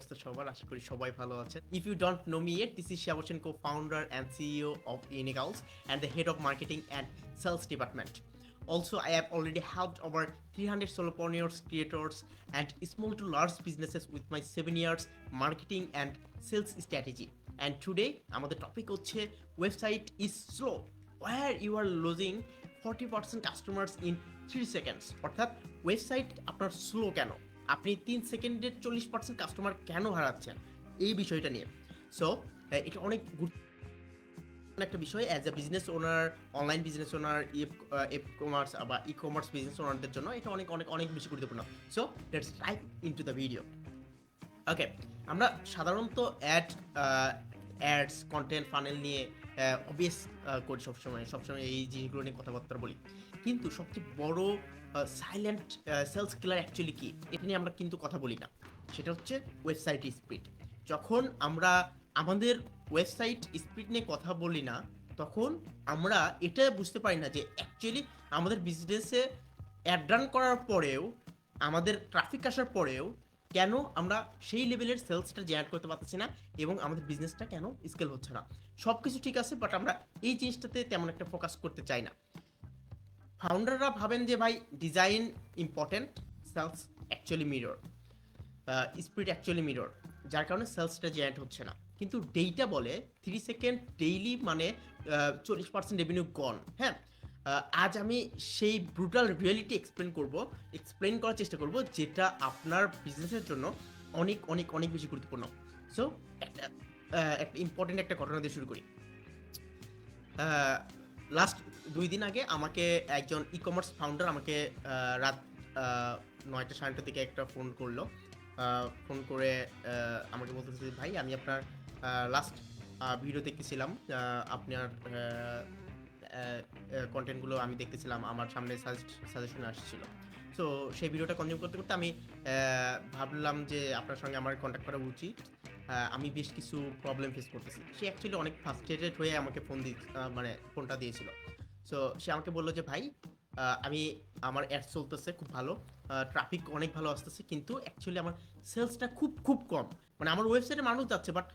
অবস্থা সবার আশা করি সবাই ভালো আছেন। If you don't know me it this is শিয়াবচেন co founder and CEO of ইউনিকাউস and the head of marketing and sales department Also, I have already helped over 300 solopreneurs, creators, and small to large businesses with my seven years marketing and sales strategy. And today, আমাদের topic হচ্ছে website is slow where you are losing forty percent customers in three seconds অর্থাৎ website আপনার slow কেন? আপনি তিন সেকেন্ডের চল্লিশ percent customer কেন হারাচ্ছেন? এই বিষয়টা নিয়ে। সো এটা অনেক গুরুত্ব একটা বিষয় as a business owner online business owner F commerce বা ই কমার্স বিজনেস ওনারদের জন্য এটা অনেক অনেক অনেক বেশি গুরুত্বপূর্ণ। So let's dive into the video okay আমরা সাধারণত অ্যাড অ্যাডস কন্টেন্ট ফানেল নিয়ে অবভিয়াস করি সবসময় সবসময় এই জিনিসগুলো নিয়ে কথাবার্তা বলি। কিন্তু সবচেয়ে বড় সাইলেন্ট সেলস কিলার অ্যাকচুয়ালি কি? এটা নিয়ে আমরা কিন্তু কথা বলি না। সেটা হচ্ছে ওয়েবসাইট স্পিড যখন আমরা আমাদের ওয়েবসাইট স্পিড নিয়ে কথা বলি না, তখন আমরা এটা বুঝতে পারি না যে অ্যাকচুয়ালি আমাদের বিজনেসে অ্যাড রান করার পরেও, আমাদের ট্রাফিক আসার পরেও কেন আমরা সেই লেভেলের সেলসটা জেনারেট করতে পারতেছি না এবং আমাদের বিজনেসটা কেন স্কেল হচ্ছে না। সব কিছু ঠিক আছে বাট আমরা এই জিনিসটাতে তেমন একটা ফোকাস করতে চাই না। ফাউন্ডাররা ভাবেন যে, ভাই design important sales actually mirror speed actually mirror যার কারণে সেলসটা জেনারেট হচ্ছে না। কিন্তু ডেইটা বলে থ্রি সেকেন্ড ডেইলি মানে চল্লিশ পার্সেন্ট রেভিনিউ গন হ্যাঁ? আজ আমি সেই ব্রুটাল রিয়েলিটি এক্সপ্লেন করব এক্সপ্লেন করার চেষ্টা করব, যেটা আপনার বিজনেসের জন্য অনেক অনেক অনেক বেশি গুরুত্বপূর্ণ। সো একটা একটা ইম্পর্টেন্ট একটা ঘটনা দিয়ে শুরু করি। লাস্ট দুই দিন আগে আমাকে একজন ই কমার্স ফাউন্ডার আমাকে রাত নয়টা সাড়ে নটার দিকে একটা ফোন করল। ফোন করে আমাকে বলতেছে ভাই আমি আপনার লাস্ট ভিডিও দেখতেছিলাম। আপনার কন্টেন্টগুলো আমি দেখতেছিলাম। আমার সামনে সাজেশন আসছিল। সো সেই ভিডিওটা কনজিউম করতে করতে আমি ভাবলাম যে আপনার সঙ্গে আমার কন্ট্যাক্ট করা উচিত। আমি বেশ কিছু প্রবলেম ফেস করতেছি। সে অ্যাকচুয়ালি অনেক ফার্স্ট্রেটেড হয়ে আমাকে ফোন দি আহ, মানে ফোনটা দিয়েছিল। সো সে আমাকে বলল যে, ভাই আমি, আমার অ্যাড চলতেছে খুব ভালো। ট্রাফিক অনেক ভালো আসতেছে, কিন্তু অ্যাকচুয়ালি আমার সেলসটা খুব খুব কম। মানে আমার ওয়েবসাইটে মানুষ যাচ্ছে বাট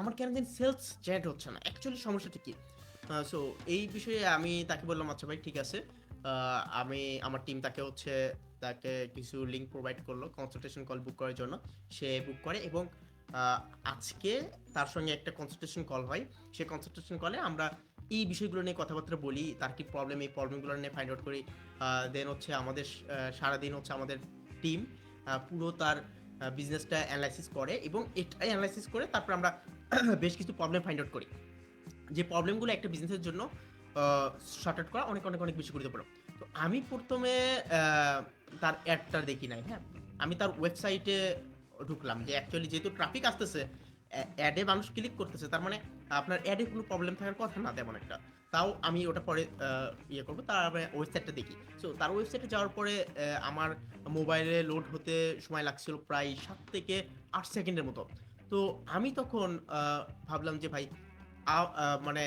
আমার কেন যেন সেলস জেনারেট হচ্ছে না। অ্যাকচুয়ালি সমস্যাটা কি? সো এই বিষয়ে আমি তাকে বললাম আচ্ছা ভাই, ঠিক আছে। আমি, আমার টিম তাকে হচ্ছে, তাকে কিছু লিঙ্ক প্রোভাইড করল কনসালটেশন কল বুক করার জন্য। সে বুক করে এবং আজকে তার সঙ্গে একটা কনসালটেশন কল হয়। সেই কনসালটেশন কলে আমরা এই বিষয়গুলো নিয়ে কথাবার্তা বলি, তার কি প্রবলেম এই প্রবলেমগুলো নিয়ে ফাইন্ড আউট করি দেন হচ্ছে আমাদের সারাদিন হচ্ছে আমাদের টিম পুরো তার বিজনেসটা অ্যানালাইসিস করে এবং এটাই অ্যানালাইসিস করে তারপর আমরা বেশ কিছু প্রবলেম ফাইন্ড আউট করি। যে প্রবলেমগুলো একটা বিজনেসের জন্য শর্ট আউট করা অনেক অনেক অনেক বেশি গুরুত্বপূর্ণ। তো আমি প্রথমে তার অ্যাডটা দেখি নাই হ্যাঁ? আমি তার ওয়েবসাইটে ঢুকলাম যে অ্যাকচুয়ালি যেহেতু ট্রাফিক আসতেছে অ্যাডে মানুষ ক্লিক করতেছে, তার মানে আপনার অ্যাডে কোনো প্রবলেম থাকার কথা না তেমন একটা। তাও আমি ওটা পরে ইয়ে করব, তার ওয়েবসাইটটা দেখি। সো তার ওয়েবসাইটে যাওয়ার পরে আমার মোবাইলে লোড হতে সময় লাগছিল প্রায় সাত থেকে আট সেকেন্ডের মতো। তো আমি তখন ভাবলাম যে ভাই মানে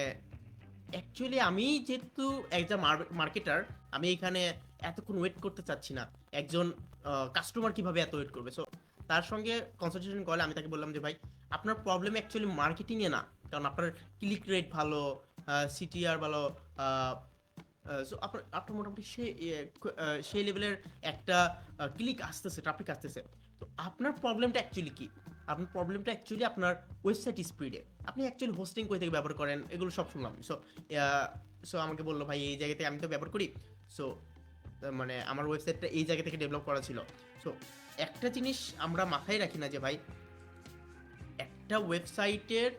অ্যাকচুয়ালি আমি যেহেতু একজন মার্কেটার আমি এখানে এতক্ষণ ওয়েট করতে চাচ্ছি না। একজন কাস্টমার কীভাবে এত ওয়েট করবে? সো তার সঙ্গে কনসালটেশন করলে আমি তাকে বললাম যে ভাই আপনার প্রবলেম অ্যাকচুয়ালি মার্কেটিংয়ে না। কারণ আপনার ক্লিক রেট ভালো সিটিআর ভালো আপনার আপনার মোটামুটি সে ইয়ে, সেই লেভেলের একটা ক্লিক আসতেছে ট্রাফিক আসতেছে। তো আপনার প্রবলেমটা অ্যাকচুয়ালি কি? আপনার প্রবলেমটা অ্যাকচুয়ালি আপনার ওয়েবসাইট স্পিডে আপনি অ্যাকচুয়ালি হোস্টিং কই থেকে ব্যবহার করেন? এগুলো সব শুনলাম। সো সো আমাকে বলল ভাই এই জায়গাতে আমি তো ব্যবহার করি। সো মানে আমার ওয়েবসাইটটা এই জায়গা থেকে ডেভেলপ করা ছিল। সো একটা জিনিস আমরা মাথায় রাখি না যে ভাই একটা ওয়েবসাইটের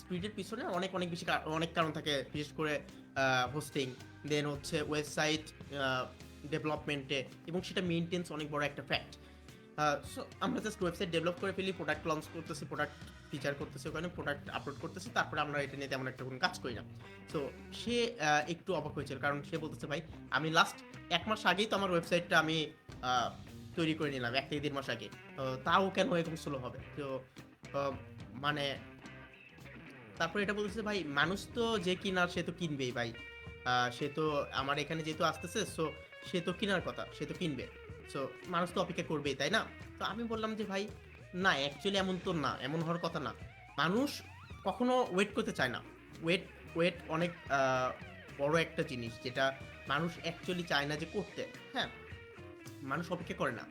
স্পিডের পিছনে অনেক অনেক বেশি অনেক কারণ থাকে, বিশেষ করে হোস্টিং দেন হচ্ছে ওয়েবসাইট ডেভেলপমেন্টে এবং সেটা মেনটেন্স অনেক বড় একটা ফ্যাক্ট সো আমরা জাস্ট ওয়েবসাইট ডেভেলপ করে ফেলি প্রোডাক্ট লঞ্চ করতেছি প্রোডাক্ট ফিচার করতেছি ওখানে প্রোডাক্ট আপলোড করতেছি, তারপরে আমরা এটা নিয়ে তেমন একটা কোনো কাজ করি না। সো সে একটু অবাক হয়েছিল, কারণ সে বলতেছে, ভাই, আমি লাস্ট এক মাস আগেই তো আমার ওয়েবসাইটটা আমি তৈরি করে নিলাম, এক থেকে দেড় মাস আগে। তাও কেন এরকম স্লো হবে? তো মানে তারপরে এটা বলতেছে, ভাই, মানুষ তো যে কিনার সে তো কিনবেই ভাই। সে তো আমার এখানে যেহেতু আসতেছে সো সে তো কেনার কথা, সে তো কিনবে। সো মানুষ তো অপেক্ষা করবেই, তাই না? তো আমি বললাম যে, ভাই, না অ্যাকচুয়ালি এমন তো না, এমন হওয়ার কথা না। মানুষ কখনো ওয়েট করতে চায় না। ওয়েট ওয়েট অনেক বড় একটা জিনিস যেটা মানুষ অ্যাকচুয়ালি চায় না যে করতে। হ্যাঁ মানুষ অপেক্ষা করে না।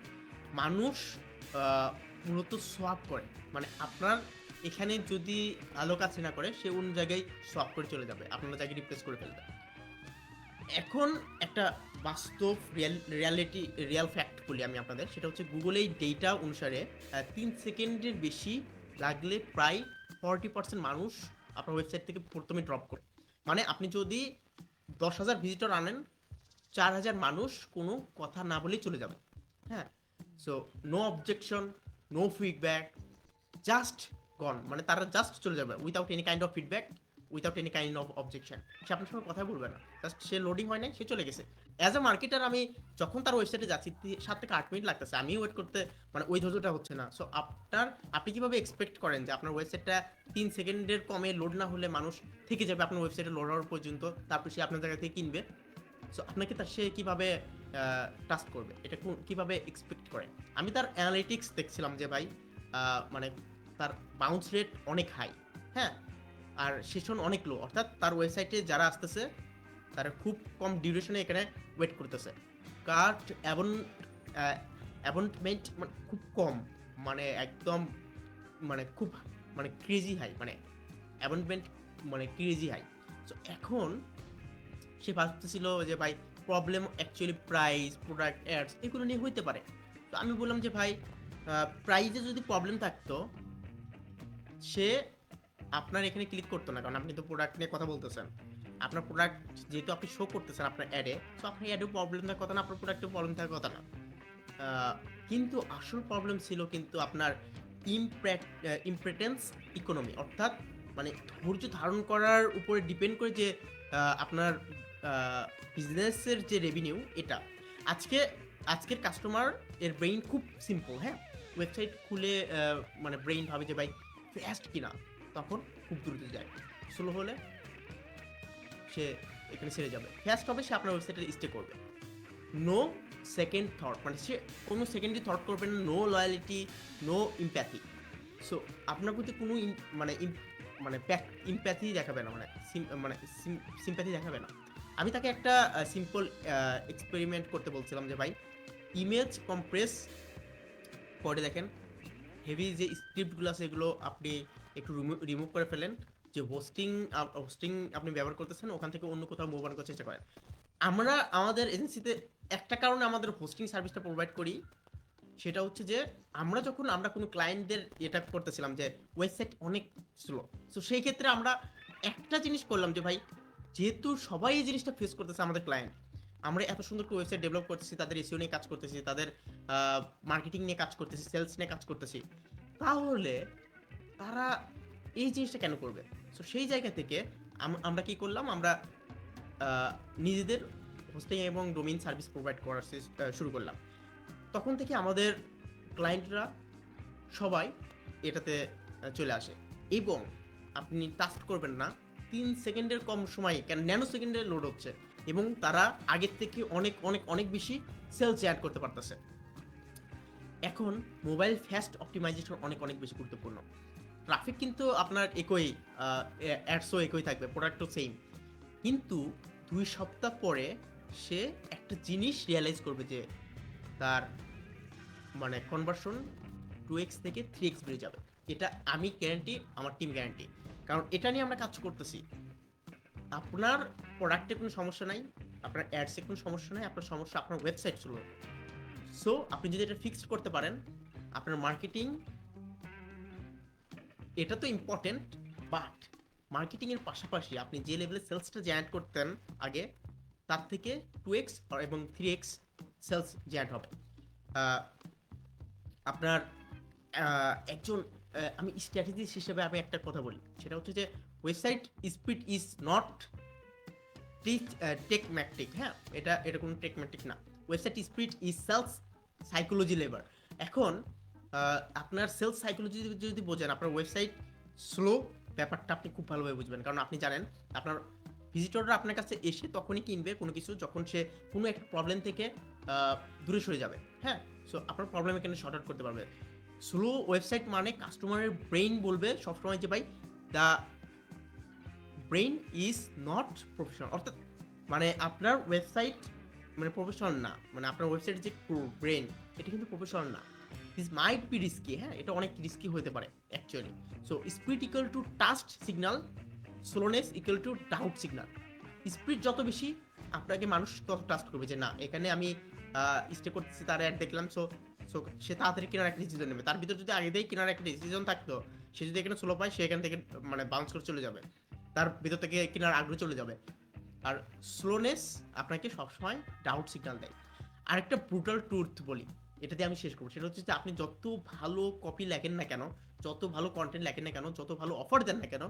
মানুষ মূলত সোয়াপ করে। মানে আপনার এখানে যদি আলো কাজ না করে, সে অন্য জায়গায় সব করে চলে যাবে। আপনারা জায়গায় রিপ্লেস করে ফেলবে। এখন একটা বাস্তব রিয়াল রিয়ালিটি রিয়াল ফ্যাক্ট বলি আমি আপনাদের। সেটা হচ্ছে গুগল এই ডেটা অনুসারে তিন সেকেন্ডের বেশি লাগলে প্রায় ফর্টি পার্সেন্ট মানুষ আপনার ওয়েবসাইট থেকে প্রথমে ড্রপ করে। মানে আপনি যদি দশ হাজার ভিজিটর আনেন, চার হাজার মানুষ কোনো কথা না বলেই চলে যাবে। হ্যাঁ? So no objection no feedback just gone মানে তারা জাস্ট চলে যাবে without any kind of feedback without any kind of objection সে আপনার সঙ্গে কথা বলবে না। জাস্ট সে লোডিং হয় নাই, সে চলে গেছে। অ্যাজ এ মার্কেটার আমি যখন তার ওয়েবসাইটে যাচ্ছি সাত থেকে আট মিনিট লাগতেছে। আমি ওয়েট করতে মানে ওই ধৈর্যটা হচ্ছে না। সো আপনার, আপনি কীভাবে এক্সপেক্ট করেন যে আপনার ওয়েবসাইটটা তিন সেকেন্ডের কমে লোড না হলে মানুষ থেকে যাবে আপনার ওয়েবসাইটে লোড হওয়ার পর্যন্ত, তারপর সে আপনার জায়গা থেকে কিনবে। সো আপনাকে তার, সে কীভাবে টাস্ক করবে? এটা কীভাবে এক্সপেক্ট করে? আমি তার অ্যানালিটিক্স দেখছিলাম যে ভাই মানে তার বাউন্স রেট অনেক হাই হ্যাঁ? আর সেশন অনেক লো অর্থাৎ তার ওয়েবসাইটে যারা আসতেছে, তারা খুব কম ডিউরেশনে এখানে ওয়েট করতেছে। কার্ট অ্যাবন অ্যাপয়েন্টমেন্ট মানে খুব কম মানে একদম মানে খুব মানে ক্রেজি হাই মানে অ্যাপয়েন্টমেন্ট মানে ক্রেজি হাই সো এখন সে ভাবতেছিল যে, ভাই problem actually price product ads এগুলো নিয়ে হইতে পারে। তো আমি বললাম যে, ভাই প্রাইজে যদি প্রবলেম থাকতো সে আপনার এখানে ক্লিক করতো না, কারণ আপনি তো প্রোডাক্ট নিয়ে কথা বলতেছেন। আপনার প্রোডাক্ট যেহেতু আপনি শো করতেছেন আপনার অ্যাডে তো আপনার অ্যাডেও প্রবলেম থাকার কথা না, আপনার প্রোডাক্টেও প্রবলেম থাকার কথা না। কিন্তু আসল প্রবলেম ছিল কিন্তু আপনার ইমপ্রেটেন্স ইকোনমি অর্থাৎ মানে ধৈর্য ধারণ করার উপরে ডিপেন্ড করে যে আপনার বিজনেসের যে রেভিনিউ এটা। আজকে, আজকের কাস্টমার এর ব্রেইন খুব সিম্পল হ্যাঁ? ওয়েবসাইট খুলে মানে ব্রেইন ভাবে যে, ভাই ফাস্ট কিনা, তখন খুব দ্রুত যায়। স্লো হলে সে এখানে ছেড়ে যাবে। ফাস্ট হবে, সে আপনার ওয়েবসাইটে স্টে করবে। নো সেকেন্ড থট মানে সে কোনো সেকেন্ডই থট করবে না no loyalty no empathy so আপনার প্রতি কোনো মানে মানে ইম্প্যাথি দেখাবে না মানে মানে সিম্প্যাথি দেখাবে না। আমি তাকে একটা সিম্পল এক্সপেরিমেন্ট করতে বলছিলাম যে ভাই ইমেজ কম্প্রেস করে দেখেন হেভি যে স্ক্রিপ্টগুলো আছে এগুলো আপনি একটু রিমুভ করে ফেলেন, যে হোস্টিং হোস্টিং আপনি ব্যবহার করতেছেন, ওখান থেকে অন্য কোথাও মুভ করার চেষ্টা করেন। আমরা, আমাদের এজেন্সিতে একটা কারণে আমাদের হোস্টিং সার্ভিসটা প্রোভাইড করি, সেটা হচ্ছে যে আমরা যখন, আমরা কোনো ক্লায়েন্টদের এটা করতেছিলাম যে ওয়েবসাইট অনেক স্লো সো সেই ক্ষেত্রে আমরা একটা জিনিস করলাম যে ভাই, যেহেতু সবাই এই জিনিসটা ফেস করতেছে আমাদের ক্লায়েন্ট আমরা এত সুন্দর করে ওয়েবসাইট ডেভেলপ করতেছি, তাদের এসিও নিয়ে কাজ করতেছি, তাদের মার্কেটিং নিয়ে কাজ করতেছি সেলস নিয়ে কাজ করতেছি, তাহলে তারা এই জিনিসটা কেন করবে? সো সেই জায়গা থেকে আমরা কি করলাম? আমরা নিজেদের হোস্টিং এবং ডোমেইন সার্ভিস প্রোভাইড করার শুরু করলাম। তখন থেকে আমাদের ক্লায়েন্টরা সবাই এটাতে চলে আসে। এবং আপনি টাস্ট করবেন না, তিন সেকেন্ডের কম সময়ে, কেন? ন্যানো সেকেন্ডে লোড হচ্ছে। এবং তারা আগের থেকে অনেক অনেক অনেক বেশি সেলস অ্যাড করতে পারতেছে। এখন মোবাইল ফাস্ট অপটিমাইজেশন অনেক অনেক বেশি গুরুত্বপূর্ণ। ট্রাফিক কিন্তু আপনার একই অ্যাডসও একই থাকবে প্রোডাক্টও সেম কিন্তু দুই সপ্তাহ পরে সে একটা জিনিস রিয়েলাইজ করবে যে তার মানে কনভার্সন টু এক্স থেকে থ্রি এক্স বেড়ে যাবে। এটা আমি গ্যারান্টি আমার টিম গ্যারান্টি কারণ এটা নিয়ে আমরা কাজ করতেছি। আপনার প্রোডাক্টে কোনো সমস্যা নাই, আপনার অ্যাডসে কোনো সমস্যা নাই, আপনার সমস্যা আপনার ওয়েবসাইট ছিল সো আপনি যদি এটা ফিক্সড করতে পারেন, আপনার মার্কেটিং এটা তো ইম্পর্টেন্ট বাট মার্কেটিং এর পাশাপাশি আপনি যে লেভেলে সেলসটা জেনারেট করতেন আগে, তার থেকে টু এক্স এবং থ্রি এক্স সেলস জেনারেট হবে। আপনার একজন আমি স্ট্র্যাটেজি হিসেবে আমি একটা কথা বলি। সেটা হচ্ছে যে ওয়েবসাইট স্পিড ইজ নট টেকম্যাটিক হ্যাঁ? এটা এটা কোনো টেকম্যাটিক না। Website speed is sales psychology labour এখন আপনার সেলস সাইকোলজি যদি বোঝেন, আপনার ওয়েবসাইট স্লো ব্যাপারটা আপনি খুব ভালোভাবে বুঝবেন। কারণ আপনি জানেন, আপনার ভিজিটররা আপনার কাছে এসে তখনই কিনবে কোনো কিছু, যখন সে কোনো একটা প্রবলেম থেকে দূরে সরে যাবে। হ্যাঁ? সো আপনার প্রবলেম এখানে শর্ট আউট করতে পারবে। স্লো ওয়েবসাইট মানে কাস্টমারের ব্রেইন বলবে সবসময় যে, ভাই the brain is not professional অর্থাৎ মানে আপনার ওয়েবসাইট মানে প্রফেশনাল না। মানে আপনার ওয়েবসাইটের যে ব্রেন এটা কিন্তু প্রফেশনাল না। দিস মাইট বি রিস্কি হ্যাঁ? এটা অনেক রিস্কি হতে পারে actually so speed equal to trust signal slowness equal to doubt signal speed যত বেশি, আপনাকে মানুষ তত ট্রাস্ট করবে যে, না, এখানে আমি স্টে করতেছি, তার অ্যাড দেখলাম সো সো সে তাড়াতাড়ি কেনার একটা ডিসিশন নেবে। তার ভিতর যদি আগে দিয়ে কেনার একটা ডিসিশন থাকতো, সে যদি এখানে স্লো পায়, সে এখান থেকে মানে বাউন্স করে চলে যাবে। তার ভিতর থেকে কেনার আগ্রহ চলে যাবে। আর স্লোনেস আপনাকে সবসময় ডাউট সিগনাল দেয়। আরেকটা ব্রুটাল ট্রুথ বলি, এটা দিয়ে আমি শেষ করব। সেটা হচ্ছে যে আপনি যত ভালো কপি লেখেন না কেন, যত ভালো কন্টেন্ট লেখেন না কেন, যত ভালো অফার দেন না কেন,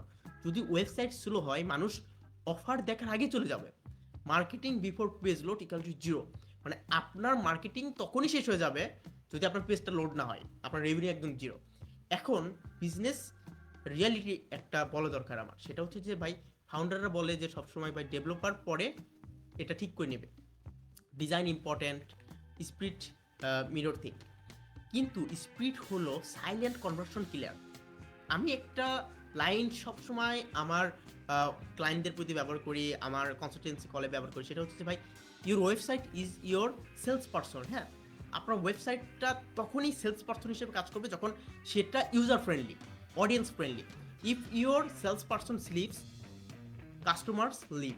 যদি ওয়েবসাইট স্লো হয়, মানুষ অফার দেখার আগে চলে যাবে। Marketing before page load equal to zero মানে আপনার মার্কেটিং তখনই শেষ হয়ে যাবে যদি আপনার পেজটা লোড না হয়, আপনার রেভিনিউ একদম জিরো এখন বিজনেস রিয়ালিটি একটা বলা দরকার আমার। সেটা হচ্ছে যে, ভাই ফাউন্ডাররা বলে যে, সবসময় ভাই ডেভেলপার পরে এটা ঠিক করে নেবে। Design important speed mirror thing কিন্তু স্পিড হলো সাইলেন্ট কনভার্সন কিলার আমি একটা লাইন সবসময় আমার ক্লায়েন্টদের প্রতি ব্যবহার করি, আমার কনসালটেন্সি কলে ব্যবহার করি। সেটা হচ্ছে ভাই your website is your sales person হ্যাঁ? আপনার ওয়েবসাইটটা তখনই সেলস পার্সন হিসেবে কাজ করবে যখন সেটা user friendly audience friendly if your sales person sleeps customers leave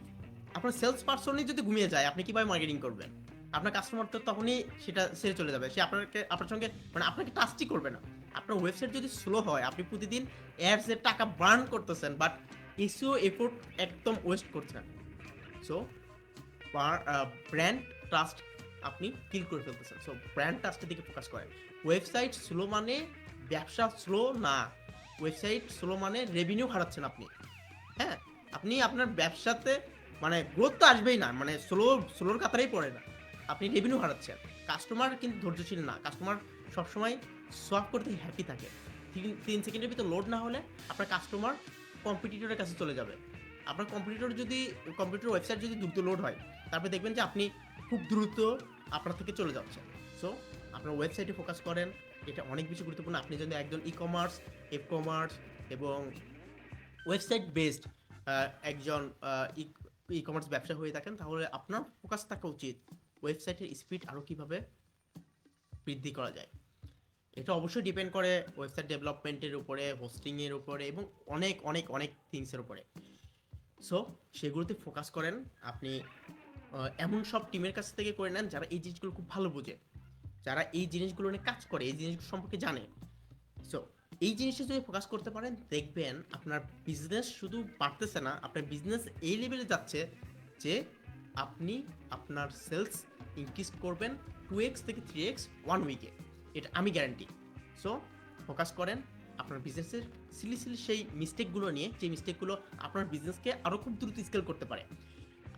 আপনার সেলস পার্সনই যদি ঘুমিয়ে যায়, আপনি কীভাবে মার্কেটিং করবেন? আপনার কাস্টমার তো তখনই সেটা সেরে চলে যাবে। সে আপনাকে, আপনার সঙ্গে মানে আপনাকে টাচই করবে না। আপনার ওয়েবসাইট যদি স্লো হয়, আপনি প্রতিদিন অ্যাডসের টাকা বার্ন করতেছেন বাট এসিও এফোর্ট একদম ওয়েস্ট করছেন। সো ব্র্যান্ড ট্রাস্ট আপনি কিল করে ফেলতেছেন। সো ব্র্যান্ড ট্রাস্টের দিকে ফোকাস করেন। ওয়েবসাইট স্লো মানে ব্যবসা স্লো না। ওয়েবসাইট স্লো মানে রেভিনিউ হারাচ্ছেন আপনি। হ্যাঁ? আপনি আপনার ব্যবসাতে মানে গ্রোথ তো আসবেই না মানে স্লো স্লোর কাতারেই পড়ে না। আপনি রেভিনিউ হারাচ্ছেন কাস্টমার কিন্তু ধৈর্যশীল না। কাস্টমার সবসময় সোয়াপ করতে হ্যাপি থাকে। তিন তিন সেকেন্ডের ভিতর লোড না হলে আপনার কাস্টমার কম্পিটিটরের কাছে চলে যাবে। আপনার কম্পিটিটর যদি কম্পিউটার ওয়েবসাইট যদি দ্রুত লোড হয়, তারপরে দেখবেন যে আপনি খুব দ্রুত আপনার থেকে চলে যাচ্ছেন। সো আপনার ওয়েবসাইটে ফোকাস করেন। এটা অনেক বেশি গুরুত্বপূর্ণ। আপনি যদি একজন ই কমার্স এফ কমার্স এবং ওয়েবসাইট বেসড একজন ই কমার্স ব্যবসা হয়ে থাকেন, তাহলে আপনার ফোকাস থাকা উচিত ওয়েবসাইটের স্পিড আরও কীভাবে বৃদ্ধি করা যায়। এটা অবশ্যই ডিপেন্ড করে ওয়েবসাইট ডেভেলপমেন্টের উপরে হোস্টিংয়ের উপরে এবং অনেক অনেক অনেক থিংসের উপরে। সো সেগুলোতে ফোকাস করেন। আপনি এমন সব টিমের কাছ থেকে করে নেন যারা এই জিনিসগুলো খুব ভালো বোঝে। যারা এই জিনিসগুলো নিয়ে কাজ করে, এই জিনিসগুলো সম্পর্কে জানে। সো এই জিনিসটা যদি ফোকাস করতে পারেন, দেখবেন আপনার বিজনেস শুধু বাড়তেছে না, আপনার বিজনেস এই লেভেলে যাচ্ছে যে আপনি আপনার সেলস ইনক্রিজ করবেন টু এক্স থেকে থ্রি এক্স ওয়ান উইকে এটা আমি গ্যারান্টি সো ফোকাস করেন আপনার বিজনেসের সিলি সিলি সেই মিস্টেকগুলো নিয়ে, যে মিস্টেকগুলো আপনার বিজনেসকে আরও খুব দ্রুত স্কেল করতে পারে।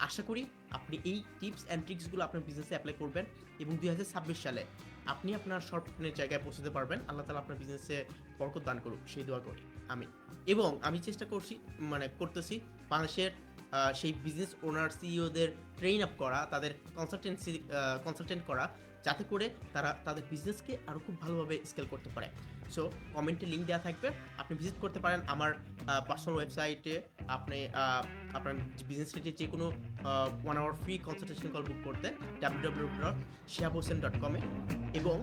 আশা করি আপনি এই টিপস অ্যান্ড ট্রিক্সগুলো আপনার বিজনেসে অ্যাপ্লাই করবেন এবং দুই হাজার ছাব্বিশ সালে আপনি আপনার স্বপ্নের জায়গায় পৌঁছতে পারবেন। আল্লাহ তালা আপনার বিজনেসে বরকত দান করুক। সেই দোয়া করি। আমি এবং আমি চেষ্টা করছি মানে করতেছি বাংলাদেশের সেই বিজনেস ওনার সিইওদের ট্রেন আপ করা, তাদের কনসালটেন্সি কনসালটেন্ট করা, যাতে করে তারা তাদের বিজনেসকে আরও খুব ভালোভাবে স্কেল করতে পারে। সো কমেন্টে লিঙ্ক দেওয়া থাকবে। আপনি ভিজিট করতে পারেন আমার পার্সোনাল ওয়েবসাইটে আপনি আপনার বিজনেস রিলেটেড যে কোনো one hour free consultation call book করতে W W dot Shihab Hossain dot কমে এবং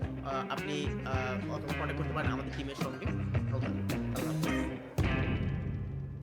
আপনি কন্ট্যাক্ট করতে পারেন আমাদের টিমের সঙ্গে।